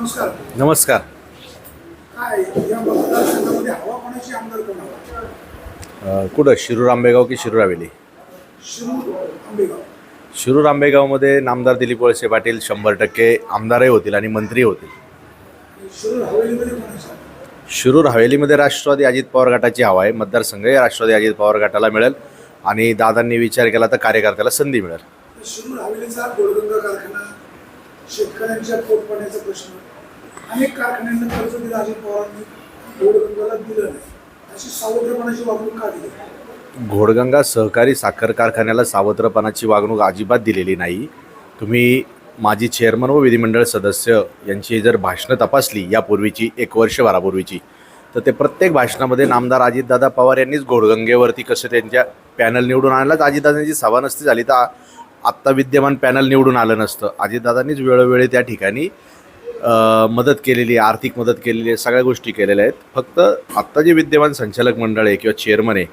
नमस्कार. नमस्कार. काय या मतदारसंघामध्ये हवा कोणाची आमदार कोण हवा? अ, कुठं? शिरूर आंबेगाव की शिरूर हवेली? शिरूर आंबेगाव. शिरूर आंबेगावमध्ये नामदार दिलीप वळसे पाटील शंभर टक्के आमदारही होतील आणि मंत्री होतील. शिरूर हवेलीमध्ये कोणाची? शिरूर हवेलीमध्ये राष्ट्रवादी अजित पवार गटाची हवा आहे. मतदारसंघही राष्ट्रवादी अजित पवार गटाला मिळेल आणि दादांनी विचार केला तर कार्यकर्त्याला संधी मिळेल. शिरूर हवेलीचा गोळगंगा कारखाना शेतकऱ्यांच्या पोटपाण्याचा प्रश्न. अनेक कारखान्यांना कर्ज दिलं अजित पवारांनी घोडगंगाला दिलं नाही. अशी सावत्रपणाची वागणूक का दिली? घोडगंगा सहकारी साखर कारखान्याला सावत्रपणाची वागणूक अजिबात दिलेली नाही. तुम्ही माजी चेअरमन व विधिमंडळ सदस्य यांची जर भाषणं तपासली यापूर्वीची एक वर्षभरापूर्वीची तर ते प्रत्येक भाषणामध्ये नामदार अजितदादा पवार यांनीच घोडगंगेवरती कसं त्यांच्या पॅनल निवडून आणलाच अजितदादांची सभा नसती झाली तर आत्ता विद्यमान पॅनल निवडून आलं नसतं. अजितदादांनीच वेळोवेळी त्या ठिकाणी मदत केलेली आहे आर्थिक मदत केलेली आहे सगळ्या गोष्टी केलेल्या आहेत. फक्त आत्ता जे विद्यमान संचालक मंडळ आहे किंवा चेअरमन आहे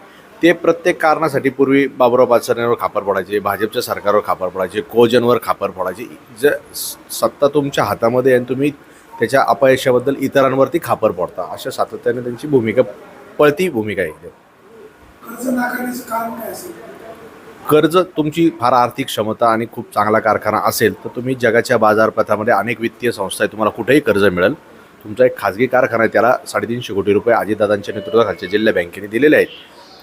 ते प्रत्येक कारणासाठी पूर्वी बाबुराव पाचसाऱ्यांवर खापर पडायचे भाजपच्या सरकारवर खापर पडायचे कोजनवर खापर पडायचे ज स- सत्ता तुमच्या हातामध्ये आणि तुम्ही त्याच्या अपयशाबद्दल इतरांवरती खापर पडता अशा सातत्याने त्यांची भूमिका पळती भूमिका आहे. कर्ज तुमची फार आर्थिक क्षमता आणि खूप चांगला कारखाना असेल तर तुम्ही जगाच्या बाजारपेठामध्ये अनेक वित्तीय संस्था आहे तुम्हाला कुठेही कर्ज मिळेल. तुमचा एक खाजगी कारखाना आहे त्याला साडेतीनशे कोटी रुपये अजितदादांच्या नेतृत्वाखालच्या जिल्हा बँकेने दिलेले आहेत.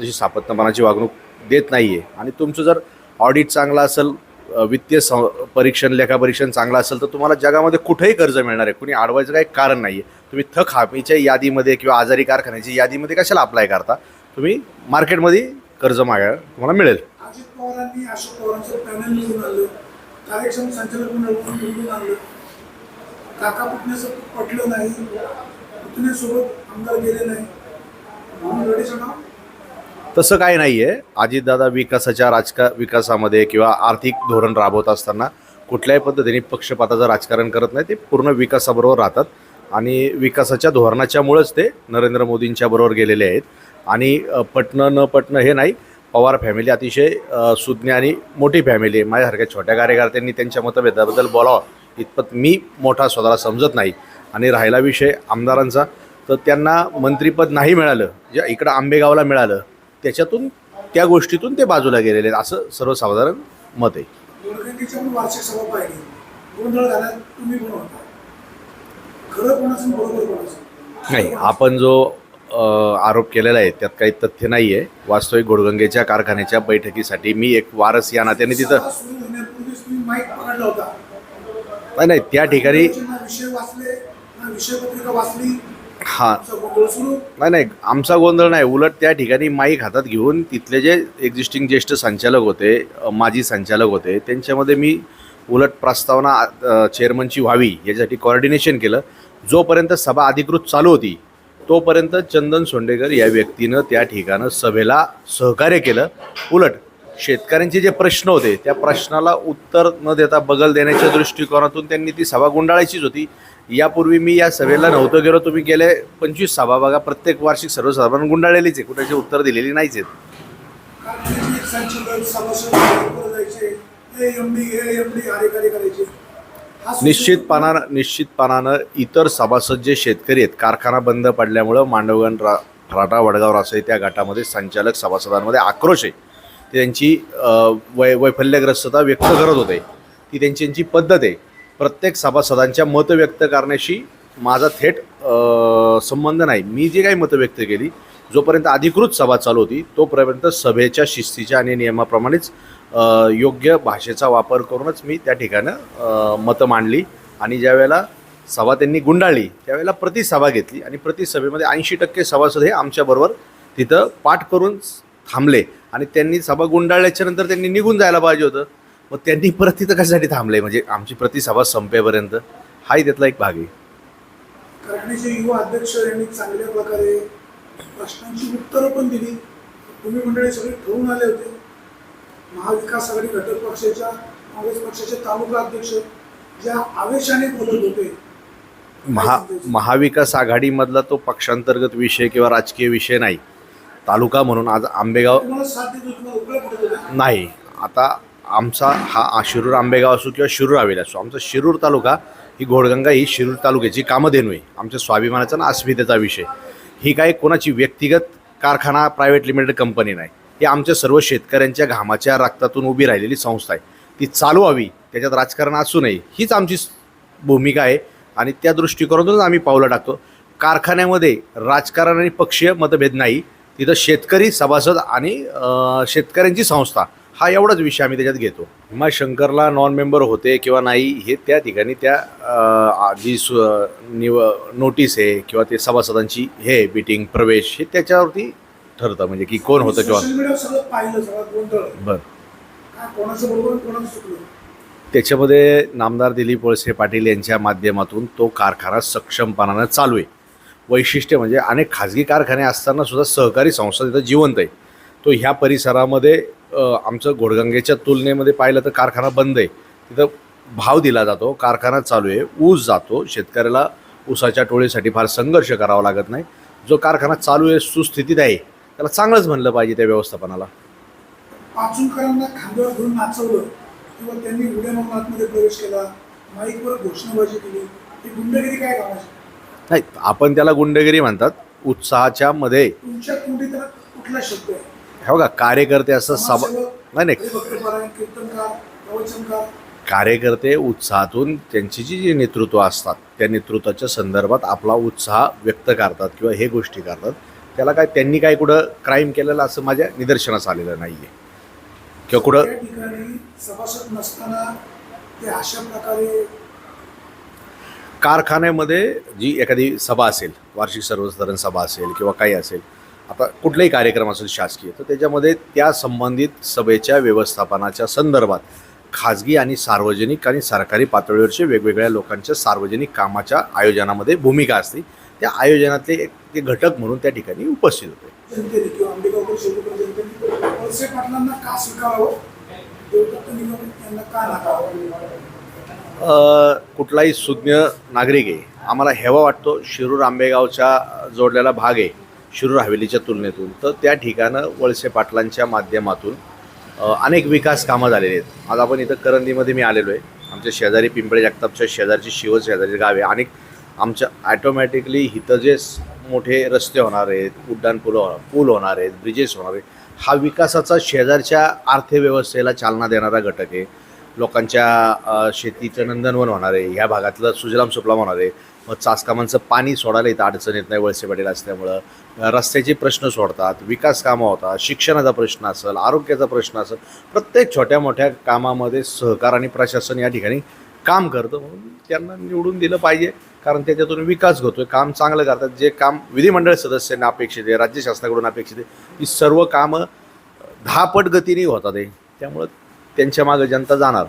तशी सापत्नपणाची वागणूक देत नाही आहे आणि तुमचं जर ऑडिट चांगलं असेल वित्तीय सं परीक्षण लेखापरीक्षण चांगलं असेल तर तुम्हाला जगामध्ये कुठेही कर्ज मिळणार आहे. कुणी अडवायचं काही कारण नाही आहे तुम्ही थक हामीच्या यादीमध्ये किंवा आजारी कारखान्याच्या यादीमध्ये कशाला अप्लाय करता? तुम्ही मार्केटमध्ये कर्ज मागा तुम्हाला मिळेल. पवारांनी अशोक पवारांचं पॅनल निवडून आणलं. कार्यक्षम संचालक मंडळ निवडून आणलं. काका पुतण्याचं पटलं नाही. पुतण्यासोबत आमदार गेले नाही. म्हणून लढेचं नाव? तसं काही नाही आहे अजितदादा विकासाच्या राजका विकासामध्ये किंवा आर्थिक धोरण राबवत असताना कुठल्याही पद्धतीने पक्षपाताचं राजकारण करत नाही. ते पूर्ण विकासाबरोबर राहतात. आणि विकासाच्या धोरणाच्यामुळेच ते नरेंद्र मोदींच्या बरोबर गेलेले आहेत. आणि पटणं न पटणं हे नाही. पवार फॅमिली अतिशय सुज्ञ आणि मोठी फॅमिली आहे. माझ्यासारख्या छोट्या कार्यकर्त्यांनी त्यांच्या मतभेदाबद्दल बोलावं. इतपत मी मोठा स्वतःला समजत नाही आणि राहिला विषय आमदारांचा. तर त्यांना मंत्रिपद नाही मिळालं जे इकडं आंबेगावला मिळालं त्याच्यातून त्या गोष्टीतून ते बाजूला गेलेले आहेत. असं सर्वसाधारण मत आहे. नाही आपण जो आरोप केलेला आहे. त्यात काही तथ्य नाही आहे वास्तविक गोडगंगेच्या कारखान्याच्या बैठकीसाठी मी एक वारस या नात्याने तिथं नाही नाही त्या ठिकाणी हां. नाही नाही आमचा गोंधळ नाही. उलट त्या ठिकाणी माईक हातात घेऊन तिथले जे एक्झिस्टिंग ज्येष्ठ संचालक होते माजी संचालक होते त्यांच्यामध्ये मी उलट प्रस्तावना चेअरमनची व्हावी याच्यासाठी कॉर्डिनेशन केलं. जोपर्यंत सभा अधिकृत चालू होती तोपर्यंत चंदन सोंडेकर या व्यक्तीनं त्या ठिकाणं सभेला सहकार्य केलं. उलट शेतकऱ्यांचे जे प्रश्न होते त्या प्रश्नाला उत्तर न देता बगल देण्याच्या दृष्टिकोनातून त्यांनी ती सभा गुंडाळायचीच होती. यापूर्वी मी या सभेला नव्हतं गेलो तुम्ही गेले पंचवीस सभा बघा प्रत्येक वार्षिक सर्वसाधारण गुंडाळलेलीच आहे कुणाची उत्तर दिलेली नाहीच आहेत. निश्चितपणानं निश्चितपणानं इतर सभासद जे शेतकरी आहेत कारखाना बंद पडल्यामुळं मांडवगण रा राटा वडगाव रासई त्या गटामध्ये संचालक सभासदांमध्ये आक्रोश आहे. ती त्यांची वै वैफल्यग्रस्तता व्यक्त करत होते. ती त्यांची त्यांची पद्धत आहे. प्रत्येक सभासदांच्या मतं व्यक्त करण्याशी माझा थेट संबंध नाही. मी जी काही मतं व्यक्त केली जोपर्यंत अधिकृत सभा चालू होती तोपर्यंत सभेच्या शिस्तीच्या आणि नियमाप्रमाणेच योग्य भाषेचा वापर करूनच मी त्या ठिकाणं मतं मांडली. आणि ज्यावेळेला सभा त्यांनी गुंडाळली त्यावेळेला प्रतिसभा घेतली. आणि प्रतिसभेमध्ये ऐंशी टक्के सभासद हे आमच्याबरोबर तिथं पाठ करून थांबले. आणि त्यांनी सभा गुंडाळल्याच्या नंतर त्यांनी निघून जायला पाहिजे होतं. मग त्यांनी परत तिथं कशासाठी थांबले? म्हणजे आमची प्रतिसभा संपेपर्यंत. हाही त्यातला एक भाग आहे. युवा अध्यक्ष यांनी चांगल्या प्रकारे प्रश्नांची उत्तरं पण दिली. तुम्ही मंडळी सगळे ठरवून आले होते. महाविकास आघाडी घटक पक्षाच्या काँग्रेस पक्षाचे तालुका अध्यक्ष ज्या आवेशाने बोलत होते. महा महाविकास आघाडीमधला तो पक्षांतर्गत विषय किंवा राजकीय विषय नाही. तालुका म्हणून आज आंबेगाव नाही. आता आमचा हा शिरूर आंबेगाव असो किंवा शिरूर हवेली असो आमचा शिरूर तालुका ही घोडगंगा ही शिरूर तालुक्याची कामधेनू आहे. आमच्या स्वाभिमानाचा ना अस्मितेचा विषय. ही काय कोणाची व्यक्तिगत कारखाना प्रायव्हेट लिमिटेड कंपनी नाही. ही आमच्या सर्व शेतकऱ्यांच्या घामाच्या रक्तातून उभी राहिलेली संस्था आहे. ती चालू व्हावी त्याच्यात राजकारण असू नये हीच आमची भूमिका आहे आणि त्या दृष्टिकोनातूनच आम्ही पावलं टाकतो. कारखान्यामध्ये राजकारण आणि पक्षीय मतभेद नाही. तिथं शेतकरी सभासद आणि शेतकऱ्यांची संस्था हा एवढाच विषय आम्ही त्याच्यात घेतो. भीमाशंकरला नॉन मेंबर होते किंवा नाही हे त्या ठिकाणी त्या जी सु निव नोटीस आहे किंवा ते सभासदांची हे मीटिंग प्रवेश हे त्याच्यावरती ठरतं. म्हणजे की कोण होतं किंवा बरं. त्याच्यामध्ये नामदार दिलीप वळसे पाटील यांच्या माध्यमातून तो कारखाना सक्षमपणानं चालू आहे. वैशिष्ट्य म्हणजे अनेक खाजगी कारखाने असताना सुद्धा सहकारी संस्था तिथं जिवंत आहे. तो ह्या परिसरामध्ये आमचं घोडगंगेच्या तुलनेमध्ये पाहिलं तर कारखाना बंद आहे. तिथं भाव दिला जातो कारखाना चालू आहे ऊस जातो. शेतकऱ्याला ऊसाच्या टोळीसाठी फार संघर्ष करावा लागत नाही. जो कारखाना चालू आहे सुस्थितीत आहे त्याला चांगलंच म्हणलं पाहिजे त्या व्यवस्थापनाला. पाचूनकरांना खांद्यावर घेऊन नाचवलं किंवा त्यांनी उड्या मारून आतमध्ये प्रवेश केला माईकवर घोषणाबाजी केली. ही गुंडगिरी काय कामाची? नाही आपण त्याला गुंडगिरी म्हणतात. उत्साहाच्या मध्ये तुमच्या कुंडीत त्याला कुठला शब्द आहे? हे बघा कार्यकर्ते असं सभा नाही नाही. कार्यकर्ते उत्साहातून त्यांची जी जी नेतृत्व असतात त्या नेतृत्वाच्या संदर्भात आपला उत्साह व्यक्त करतात किंवा हे गोष्टी करतात त्याला काय त्यांनी काय कुठं क्राईम केलेलं असं माझ्या निदर्शनास आलेलं नाही आहे किंवा कुठं त्या ठिकाणी सभासद नसताना ते अशा प्रकारे कारखान्यामध्ये जी एखादी सभा असेल वार्षिक सर्वसाधारण सभा असेल किंवा काही असेल आता कुठलाही कार्यक्रम असेल शासकीय तर त्याच्यामध्ये त्या संबंधित सभेच्या व्यवस्थापनाच्या संदर्भात खाजगी आणि सार्वजनिक आणि सरकारी पातळीवरचे वेगवेगळ्या लोकांच्या सार्वजनिक कामाच्या आयोजनामध्ये भूमिका असते. त्या आयोजनातले एक ते घटक म्हणून त्या ठिकाणी उपस्थित होते. कुठलाही सुज्ञ नागरिक आहे आम्हाला हेवा वाटतो शिरूर आंबेगावच्या जोडलेला भाग आहे. शिरूर हवेलीच्या तुलनेतून तर त्या ठिकाणं वळसे पाटलांच्या माध्यमातून अनेक विकास कामं झालेली आहेत. आज आपण इथं करंदीमध्ये मी आलेलो आहे. आमच्या शेजारी पिंपळे जगतापच्या शेजारची शिव शेजारी गावे अनेक आमच्या ॲटोमॅटिकली इथं जे मोठे रस्ते होणार आहेत उड्डाण पूल हो, पूल होणार आहेत ब्रिजेस होणार आहेत हा विकासाचा शेजारच्या अर्थव्यवस्थेला चालना देणारा घटक आहे. लोकांच्या शेतीचं नंदनवन होणार आहे. ह्या भागातलं सुजलाम सुफलाम होणार आहे. मग चासकामांचं पाणी सोडायला इथं अडचण येत नाही वळसे पाटील असल्यामुळं. रस्त्याचे प्रश्न सोडतात विकास कामं होतात शिक्षणाचा प्रश्न असेल आरोग्याचा प्रश्न असेल प्रत्येक छोट्या मोठ्या कामामध्ये सहकार आणि प्रशासन या ठिकाणी काम करतं. म्हणून त्यांना निवडून दिलं पाहिजे कारण त्याच्यातून विकास होतोय काम चांगलं करतात जे काम विधिमंडळ सदस्यांना अपेक्षित आहे राज्य शासनाकडून अपेक्षित आहे ही सर्व कामं दहा पट गतीने होतात आहे त्यामुळं त्यांच्या मागे जनता जाणार.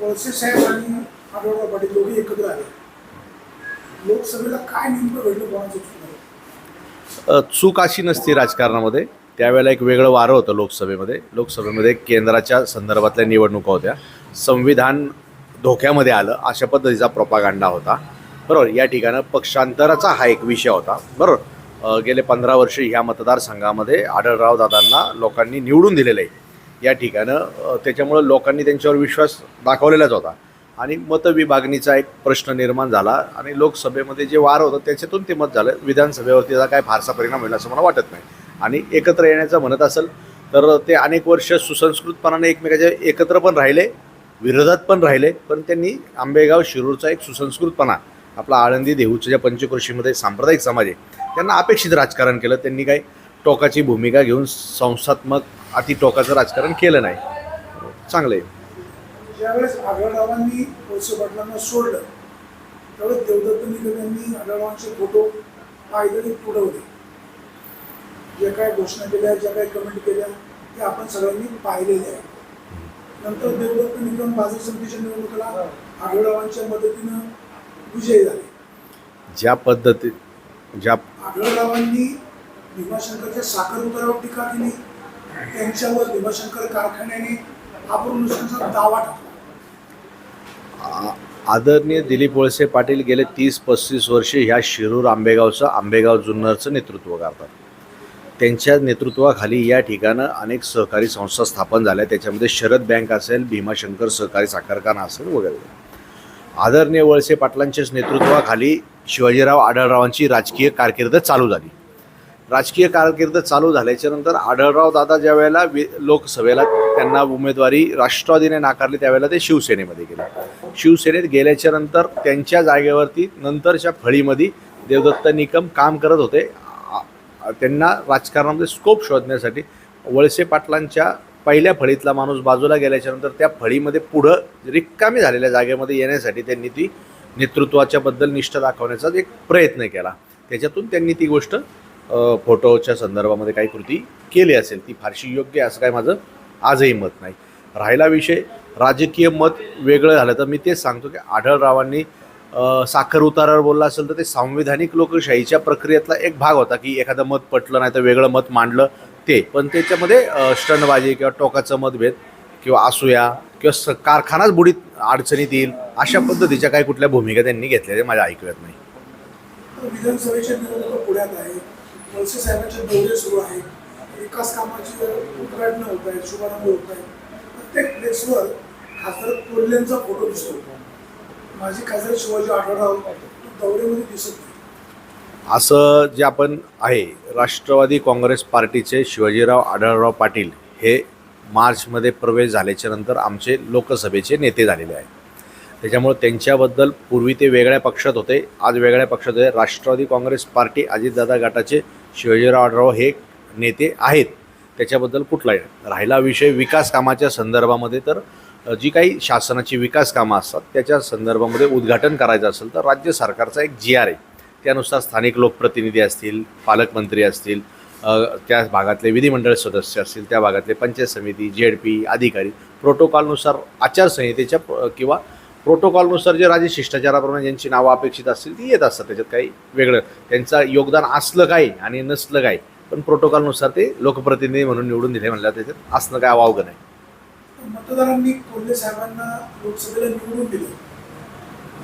वळसे साहेब आणि आढळराव पाटील दोघे एकत्र आले. लोकसभेला काय नेमकं घडलं कोणाचं चुकलं? चूक अशी नसती राजकारणामध्ये. त्यावेळेला एक वेगळं वारं होतं लोकसभेमध्ये. लोकसभेमध्ये केंद्राच्या संदर्भातल्या निवडणुका होत्या. संविधान धोक्यामध्ये आलं. अशा पद्धतीचा प्रोपागांडा होता. बरोबर? या ठिकाणं पक्षांतराचा हा एक विषय होता. बरोबर? गेले पंधरा वर्ष ह्या मतदारसंघामध्ये आढळराव दादांना लोकांनी निवडून दिलेलं आहे. या ठिकाणं त्याच्यामुळं लोकांनी त्यांच्यावर विश्वास दाखवलेलाच होता. आणि मतविभागणीचा एक प्रश्न निर्माण झाला आणि लोकसभेमध्ये जे वार होतं त्याच्यातून ते मत झालं. विधानसभेवरती त्याचा काय फारसा परिणाम होईल असं मला वाटत नाही. आणि एकत्र येण्याचं म्हणत असेल तर ते अनेक वर्ष सुसंस्कृतपणाने एकमेकाच्या एकत्र पण राहिले विरोधात पण राहिले पण त्यांनी आंबेगाव शिरूरचा एक सुसंस्कृतपणा आपला आळंदी देहूच्या ज्या पंचकृषीमध्ये सांप्रदायिक समाज आहे त्यांना अपेक्षित राजकारण केलं. त्यांनी काही टोकाची भूमिका घेऊन संस्थात्मक अति टोकाचं राजकारण केलं नाही. चांगलं आहे. ज्यावेळेस आढळरावांनी वळसे पाटलांना सोडलं त्यावेळेस देवदत्त निगम यांनी आढळरावांचे फोटो पायदळी पुढवले जे काय घोषणा केल्या ज्या काही कमेंट केल्या ते आपण सगळ्यांनी पाहिलेले आहे. नंतर देवदत्त निगम बाजार समितीच्या निवडणुकीला आढळरावांच्या मदतीनं विजयी झाले. ज्या पद्धती ज्या आढळरावांनी भीमाशंकरच्या साखर उतारावर टीका केली. त्यांच्यावर भीमाशंकर कारखान्याने आपण नुकसानचा दावा टाकला. आदरणीय दिलीप वळसे पाटील गेले तीस पस्तीस वर्षे ह्या शिरूर आंबेगावचं आंबेगाव जुन्नरचं नेतृत्व करतात. त्यांच्या नेतृत्वाखाली या ठिकाणं अनेक सहकारी संस्था स्थापन झाल्या. त्याच्यामध्ये शरद बँक असेल भीमाशंकर सहकारी साखर कारखाना असेल वगैरे. आदरणीय वळसे पाटलांच्याच नेतृत्वाखाली शिवाजीराव आढळरावांची राजकीय कारकीर्द चालू झाली. राजकीय कारकीर्द चालू झाल्याच्यानंतर आढळराव दादा ज्या वेळेला वि लोकसभेला त्यांना उमेदवारी राष्ट्रवादीने नाकारली त्यावेळेला ते शिवसेनेमध्ये गेले. शिवसेनेत गेल्याच्यानंतर त्यांच्या जागेवरती नंतरच्या फळीमध्ये देवदत्त निकम काम करत होते. त्यांना राजकारणामध्ये स्कोप शोधण्यासाठी वळसे पाटलांच्या पहिल्या फळीतला माणूस बाजूला गेल्याच्यानंतर त्या फळीमध्ये पुढं रिकामी झालेल्या जागेमध्ये येण्यासाठी त्यांनी ती नेतृत्वाच्याबद्दल निष्ठा दाखवण्याचा एक प्रयत्न केला. त्याच्यातून त्यांनी ती गोष्ट फोटोच्या संदर्भामध्ये काही कृती केली असेल ती फारशी योग्य असं काय माझं आजही मत नाही. राहिला विषय राजकीय मत वेगळं झालं तर मी तेच सांगतो की आढळरावांनी साखर उतारावर बोलला असेल तर ते सांविधानिक लोकशाहीच्या प्रक्रियेतला एक भाग होता की एखादं मत पटलं नाही तर वेगळं मत मांडलं ते. पण त्याच्यामध्ये स्टनबाजी किंवा टोकाचं मतभेद किंवा असूया किंवा स कारखानाच बुडीत अडचणीत येईल अशा पद्धतीच्या काही कुठल्या भूमिका त्यांनी घेतल्या ते माझ्या ऐकूयात नाही. विधानसभेच्या पुण्यात आहे वळसे साहेबांचे दौरे सुरू आहेत. विकास कामाची उद्घाटनं होत आहेत शुभारंभ होत आहेत प्रत्येक प्लेसवर खासदार कोल्हेंचा फोटो दिसतो. माझी खासदार शिवाजी आढळराव तो दौऱ्यामध्ये दिसत नाही. असं जे आपण आहे राष्ट्रवादी काँग्रेस पार्टीचे शिवाजीराव आढळराव पाटील हे मार्चमध्ये प्रवेश झाल्याच्यानंतर आमचे लोकसभेचे नेते झालेले आहेत. त्याच्यामुळे त्यांच्याबद्दल पूर्वी ते वेगळ्या पक्षात होते आज वेगळ्या पक्षात होते. राष्ट्रवादी काँग्रेस पार्टी अजितदादा गटाचे शिवाजीराव हे नेते आहेत. त्याच्याबद्दल कुठलाही राहिला विषय विकास कामाच्या संदर्भामध्ये तर जी काही शासनाची विकास कामं असतात त्याच्या संदर्भामध्ये उद्घाटन करायचं असेल तर राज्य सरकारचा एक जी आर आहे त्यानुसार स्थानिक लोकप्रतिनिधी असतील पालकमंत्री असतील त्या भागातले विधिमंडळ सदस्य असतील त्या भागातले पंचायत समिती जेड पी अधिकारी प्रोटोकॉलनुसार आचारसंहितेच्या किंवा प्रोटोकॉलनुसार जे राज्य शिष्टाचाराप्रमाणे ज्यांची नावं अपेक्षित असतील ती येत असतात. त्याच्यात काही वेगळं. त्यांचं योगदान असलं काय आणि नसलं काय पण प्रोटोकॉलनुसार ते लोकप्रतिनिधी म्हणून निवडून दिले म्हणल्यावर त्याच्यात असणं काय वावगं नाही. मतदारांनी कोल्हे साहेबांना लोकसभेला निवडून दिलं.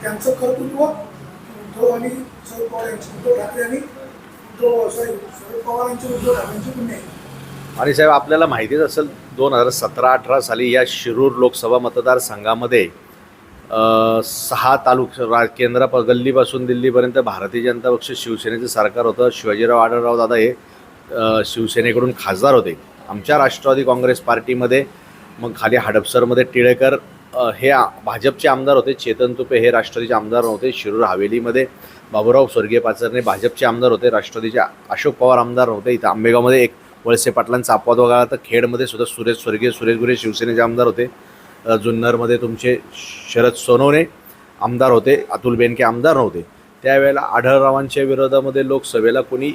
त्यांचं कर्तृत्व उद्धव आणि शरद पवार यांचे उद्धव ठाकरे आणि उद्धव शरद पवार यांचे उद्धव ठाकरेंचे पुण्य आहे आणि साहेब आपल्याला माहितीच असेल दोन हजार सतरा अठरा साली या शिरूर लोकसभा मतदारसंघामध्ये सहा तालुक रा केंद्रा गल्लीपासून दिल्लीपर्यंत भारतीय जनता पक्ष शिवसेनेचं सरकार होतं. शिवाजीराव आढळराव दादा हे शिवसेनेकडून खासदार होते. आमच्या राष्ट्रवादी काँग्रेस पार्टीमध्ये मग खाली हडपसरमध्ये टिळेकर हे भाजपचे आमदार होते. चेतन तुपे हे राष्ट्रवादीचे आमदार होते. शिरूर हवेलीमध्ये बाबूराव स्वर्गीय पाचरणे भाजपचे आमदार होते. राष्ट्रवादीचे अशोक पवार आमदार होते. इथं आंबेगावमध्ये एक वळसे पाटलांचा अपवाद वगळला तर खेडमध्ये सुद्धा सुरेश स्वर्गीय सुरेश गुरे शिवसेनेचे आमदार होते. जुन्नरमध्ये तुमचे शरद सोनवणे आमदार होते अतुल बेनके आमदार नव्हते. त्यावेळेला आढळरावांच्या विरोधामध्ये लोकसभेला कोणी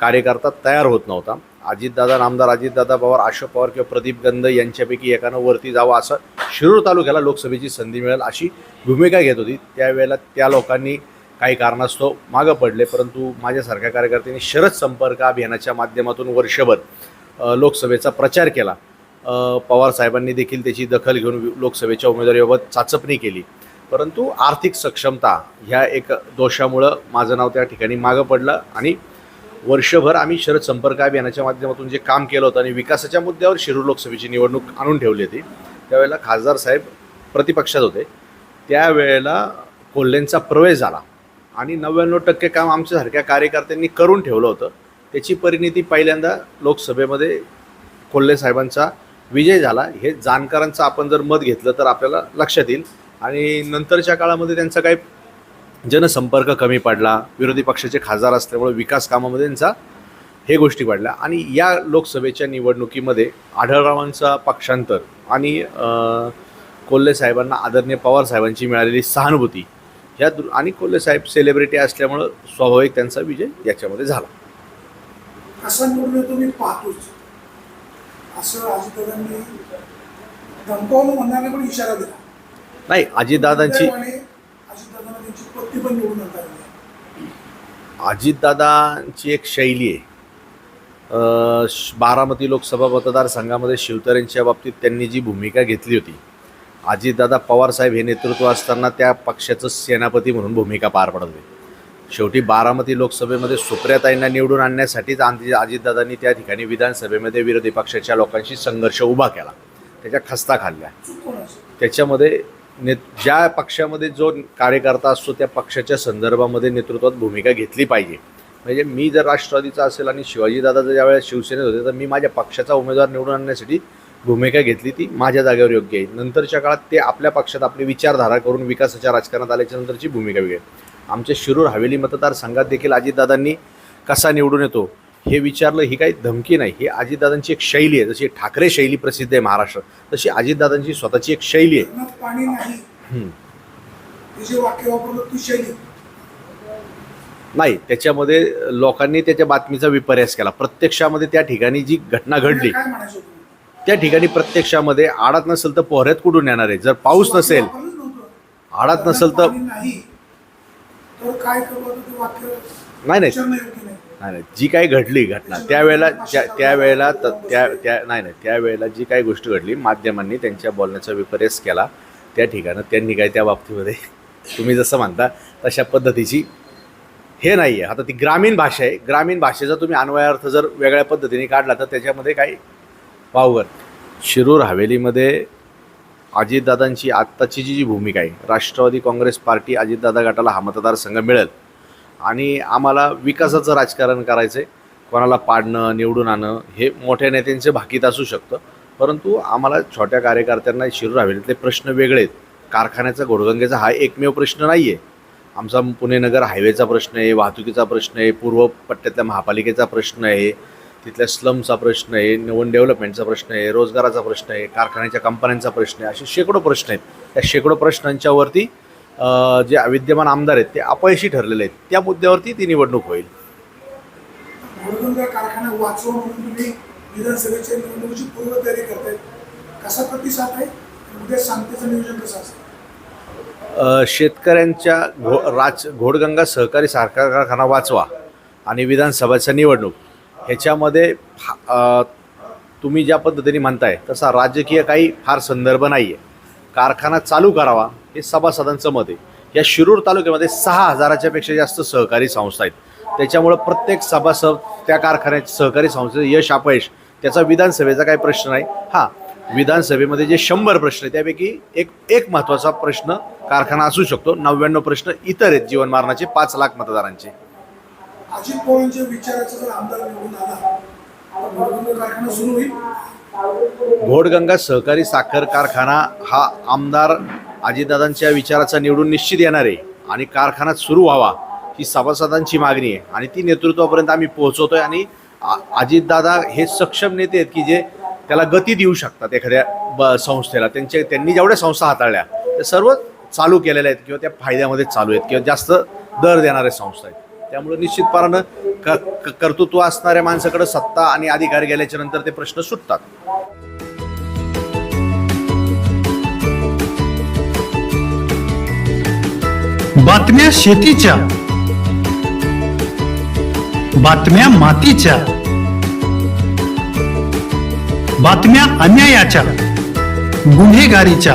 कार्यकर्ता तयार होत नव्हता. अजितदादा नामदार अजितदादा पवार अशोक पवार किंवा प्रदीप गंध यांच्यापैकी एकानं वरती जावं असं शिरूर तालुक्याला लोकसभेची संधी मिळेल अशी भूमिका घेत होती. त्यावेळेला त्या लोकांनी काही कारणास्तव मागं पडले परंतु माझ्यासारख्या कार्यकर्त्यांनी शरद संपर्क अभियानाच्या माध्यमातून वर्षभर लोकसभेचा प्रचार केला. पवार साहेबांनी देखील त्याची दखल घेऊन लोकसभेच्या उमेदवारीबाबत चाचपणी केली. परंतु आर्थिक सक्षमता ह्या एक दोषामुळं माझं नाव त्या ठिकाणी मागं पडलं आणि वर्षभर आम्ही शरद संपर्क अभियानाच्या माध्यमातून जे काम केलं होतं आणि विकासाच्या मुद्द्यावर शिरूर लोकसभेची निवडणूक आणून ठेवली होती त्यावेळेला खासदार साहेब प्रतिपक्षात होते. त्यावेळेला कोल्हेंचा प्रवेश झाला आणि नव्याण्णव टक्के काम आमच्यासारख्या कार्यकर्त्यांनी करून ठेवलं होतं. त्याची परिणिती पहिल्यांदा लोकसभेमध्ये कोल्हे साहेबांचा विजय झाला. हे जाणकारांचं आपण जर मत घेतलं तर आपल्याला लक्षात येईल. आणि नंतरच्या काळामध्ये त्यांचा काही जनसंपर्क कमी पडला. विरोधी पक्षाचे खासदार असल्यामुळे विकास कामामध्ये त्यांचा हे गोष्टी पडल्या आणि या लोकसभेच्या निवडणुकीमध्ये आढळरावांचा पक्षांतर आणि कोल्हे साहेबांना आदरणीय पवार साहेबांची मिळालेली सहानुभूती ह्या दु आणि कोल्हे साहेब सेलिब्रिटी असल्यामुळं स्वाभाविक त्यांचा विजय याच्यामध्ये झाला. तुम्ही पाहतोच. असं अजितदादांनी धमकावलं म्हणण्याने पण इशारा दिला. नाही अजितदादांची दुर्दैवाने अजितदादांना त्यांची पत्नी पण निवडून आणता आली नाही. अजितदादांची एक शैली आहे. बारामती लोकसभा मतदारसंघामध्ये शिवतरेंच्या बाबतीत त्यांनी जी भूमिका घेतली होती अजितदादा पवारसाहेब हे नेतृत्व असताना त्या पक्षाचं सेनापती म्हणून भूमिका पार पडत होते. शेवटी बारामती लोकसभेमध्ये सुप्रियाताईंना निवडून आणण्यासाठीच आधी अजितदादांनी त्या ठिकाणी विधानसभेमध्ये विरोधी पक्षाच्या लोकांशी संघर्ष उभा केला. त्याच्या खस्ता खाल्ल्या. त्याच्यामध्ये ने ज्या पक्षामध्ये जो कार्यकर्ता असतो त्या पक्षाच्या संदर्भामध्ये नेतृत्वात भूमिका घेतली पाहिजे. म्हणजे मी जर राष्ट्रवादीचा असेल आणि शिवाजीदादा जर ज्यावेळेस शिवसेनेत होते तर मी माझ्या पक्षाचा उमेदवार निवडून आणण्यासाठी भूमिका घेतली ती माझ्या जागेवर योग्य आहे. नंतरच्या काळात ते आपल्या पक्षात आपली विचारधारा करून विकासाच्या राजकारणात आल्याच्या नंतरची भूमिका वेगळी आहे. आमच्या शिरूर हवेली मतदारसंघात देखील अजितदादांनी कसा निवडून येतो हे विचारलं ही काही धमकी नाही. ही अजितदादांची एक शैली आहे. जशी ठाकरे शैली प्रसिद्ध आहे महाराष्ट्रात तशी अजितदादांची स्वतःची एक शैली आहे. पाणी नाही. नाही त्याच्यामध्ये लोकांनी त्याच्या बातमीचा विपर्यास केला. प्रत्यक्षामध्ये त्या ठिकाणी जी घटना घडली? त्या ठिकाणी प्रत्यक्षामध्ये आडात नसेल तर पोहऱ्यात कुठून येणार आहे? जर पाऊस नसेल. आडात नसेल तर तर काय करू आता ते वाक्य नाही नाही. विचारणं योग्य नाही. नाही नाही. जी काही घडली घटना त्यावेळेला ज्या त्यावेळेला त- त्या त्या नाही नाही. त्यावेळेला जी काही गोष्ट घडली माध्यमांनी त्यांच्या बोलण्याचा विपर्यास केला त्या ठिकाणं त्यांनी काय त्या बाबतीमध्ये तुम्ही जसं म्हणता तशा पद्धतीची हे नाही आहे आता ती ग्रामीण भाषा आहे. ग्रामीण भाषेचा तुम्ही अन्वयार्थ जर वेगळ्या पद्धतीने काढला तर त्याच्यामध्ये काही वावगर शिरूर हवेलीमध्ये अजितदादांची आत्ताची जी जी भूमिका आहे राष्ट्रवादी काँग्रेस पार्टी अजितदादा गटाला हा मतदारसंघ मिळेल. आणि आम्हाला विकासाचं राजकारण करायचं आहे कोणाला पाडणं निवडून आणणं हे मोठ्या नेत्यांचे भाकीत असू शकतं. परंतु आम्हाला छोट्या कार्यकर्त्यांना शिरू हवेलीतले प्रश्न वेगळे आहेत. कारखान्याचा घोडगंगेचा हा एकमेव प्रश्न नाही आहे आमचा पुणे नगर हायवेचा प्रश्न आहे वाहतुकीचा प्रश्न आहे पूर्व पट्ट्यातल्या महापालिकेचा प्रश्न आहे तिथल्या स्लमचा प्रश्न आहे नवन डेव्हलपमेंटचा प्रश्न आहे रोजगाराचा प्रश्न आहे कारखान्याच्या कंपन्यांचा प्रश्न आहे असे शेकडो प्रश्न आहेत. त्या शेकडो प्रश्नांच्यावरती जे विद्यमान आमदार आहेत ते अपयशी ठरलेले आहेत. त्या मुद्द्यावरती ती निवडणूक होईल. शेतकऱ्यांच्या घो राज घोडगंगा सहकारी साखर कारखाना वाचवा आणि विधानसभेच्या निवडणूक. ह्याच्यामध्ये फा- तुम्ही ज्या पद्धतीने म्हणताय तसा राजकीय काही फार संदर्भ नाही आहे कारखाना चालू करावा हे सभासदांचं मत आहे. या शिरूर तालुक्यामध्ये सहा हजाराच्यापेक्षा जास्त सहकारी संस्था आहेत. त्याच्यामुळं प्रत्येक सभासद त्या कारखान्याचे सहकारी संस्थेचं यश अपयश त्याचा विधानसभेचा काही प्रश्न नाही. हां विधानसभेमध्ये जे शंभर प्रश्न आहेत त्यापैकी एक एक महत्त्वाचा प्रश्न कारखाना असू शकतो. नव्याण्णव प्रश्न इतर आहेत जीवनमारणाचे पाच लाख मतदारांचे. अजित पवारांच्या विचाराचा जर आमदार निवडून आला. घोडगंगा कारखाना सुरू होईल. घोडगंगा सहकारी साखर कारखाना हा आमदार अजितदादांच्या विचाराचा निवडून निश्चित येणार आहे. आणि कारखाना सुरू व्हावा ही सभासदांची मागणी आहे. आणि ती नेतृत्वापर्यंत आम्ही पोहोचवतोय आणि अजितदादा हे सक्षम नेते आहेत की जे त्याला गती देऊ शकतात एखाद्या ब संस्थेला. त्यांचे त्यांनी जेवढ्या संस्था हाताळल्या त्या सर्व चालू केलेल्या आहेत किंवा त्या फायद्यामध्ये चालू आहेत किंवा जास्त दर देणाऱ्या संस्था आहेत. त्यामुळे निश्चितपणानं क कर्तृत्व असणाऱ्या माणसाकडे सत्ता आणि अधिकार गेल्याच्यानंतर ते प्रश्न सुटतात. बातम्या शेतीच्या बातम्या मातीच्या बातम्या अन्यायाच्या गुन्हेगारीच्या.